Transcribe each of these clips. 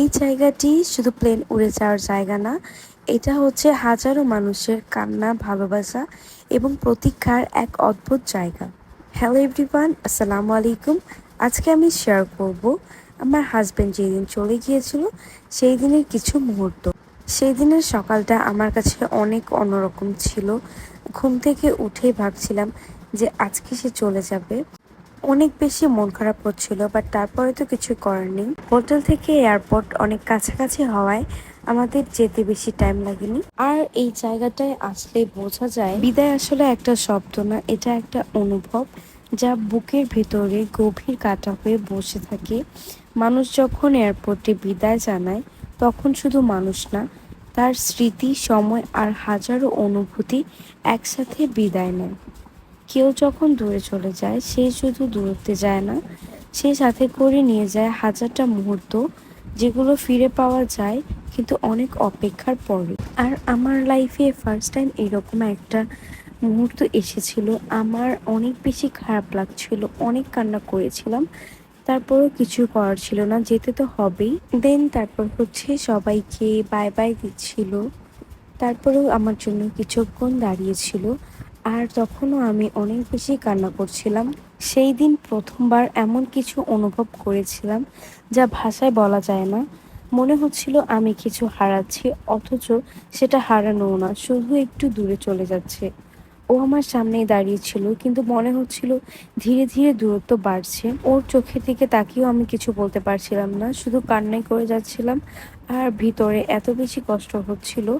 এই জায়গাটি শুধু প্লেন উড়ে যাওয়ার জায়গা না, এটা হচ্ছে হাজারো মানুষের কান্না, ভালোবাসা এবং প্রতীক্ষার এক অদ্ভুত জায়গা। হ্যালো এভরিওয়ান আসসালামু আলাইকুম। আজকে আমি শেয়ার করব, আমার হাজব্যান্ড যেদিন চলে গিয়েছিল সেই দিনের কিছু মুহূর্ত। সেই দিনের সকালটা আমার কাছে অনেক অন্যরকম ছিল। ঘুম থেকে উঠেই ভাবছিলাম যে আজকে সে চলে যাবে। অনেক বেশি মন খারাপ হচ্ছিল বাট তারপরে তো কিছু করার নেই। হোটেল থেকে এয়ারপোর্ট অনেক কাছাকাছি হওয়ায় আমাদের যেতে বেশি টাইম লাগেনি। আর এই জায়গাটায় আসলে বোঝা যায়, বিদায় আসলে একটা শব্দ না, এটা একটা অনুভব, যা বুকের ভেতরে গভীর কাটা হয়ে বসে থাকে। মানুষ যখন এয়ারপোর্টে বিদায় জানায়, তখন শুধু মানুষ না, তার স্মৃতি, সময় আর হাজারো অনুভূতি একসাথে বিদায় নেয়। কেউ যখন দূরে চলে যায়, সে শুধু দূরত্বে যায় না, সে সাথে করে নিয়ে যায় হাজারটা মুহূর্ত যেগুলো ফিরে পাওয়া যায় কিন্তু অনেক অপেক্ষার পরে আর আমার লাইফে ফার্স্ট টাইম এরকম একটা মুহূর্ত এসেছিল। আমার অনেক বেশি খারাপ লাগছিল, অনেক কান্না করেছিলাম। তারপরও কিছু করার ছিল না, যেতে তো হবেই। দেন তারপর হচ্ছে সবাইকে বাই বাই দিচ্ছিল। তারপরেও আমার জন্য কিছুক্ষণ দাঁড়িয়েছিল আর তখনও আমি অনেক বেশি কান্না করছিলাম। সেই দিন প্রথমবার এমন কিছু অনুভব করেছিলাম যা ভাষায় বলা যায় না। মনে হচ্ছিল আমি কিছু হারাচ্ছি, অথচ সেটা হারানোও না, শুধু একটু দূরে চলে যাচ্ছে। ও আমার সামনেই দাঁড়িয়েছিল কিন্তু মনে হচ্ছিল ধীরে ধীরে দূরত্ব বাড়ছে। ওর চোখের দিকে তাকিয়েও আমি কিছু বলতে পারছিলাম না, শুধু কান্নাই করে যাচ্ছিলাম। আর ভিতরে এত বেশি কষ্ট হচ্ছিল,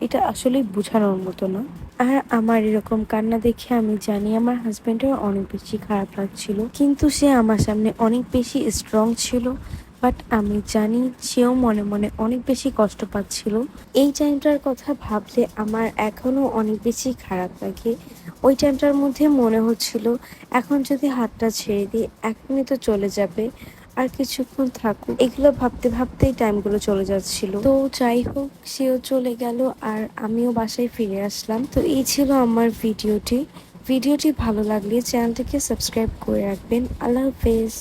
এটা আসলে বোঝানোর মতো না। আর আমার এরকম কান্না দেখে আমি জানি আমার হাজব্যান্ডের অনেক বেশি খারাপ লাগছিল। কিন্তু সে আমার সামনে অনেক বেশি স্ট্রং ছিল বাট আমি জানি সেও মনে মনে অনেক বেশি কষ্ট পাচ্ছিল। এই টাইমটার কথা ভাবলে আমার এখনও অনেক বেশি খারাপ লাগে। ওই টাইমটার মধ্যে মনে হচ্ছিল, এখন যদি হাতটা ছেড়ে দিই, এখনই তো চলে যাবে। আর কিছুক্ষণ থাকুক। এগুলো ভাবতে ভাবতেই টাইমগুলো চলে যাচ্ছিল। তো যাই হোক, সেও চলে গেল আর আমিও বাসায় ফিরে আসলাম। তো এই ছিল আমার ভিডিওটি। ভিডিওটি ভালো লাগলে চ্যানেলটিকে সাবস্ক্রাইব করে রাখবেন। আল্লাহ হাফেজ।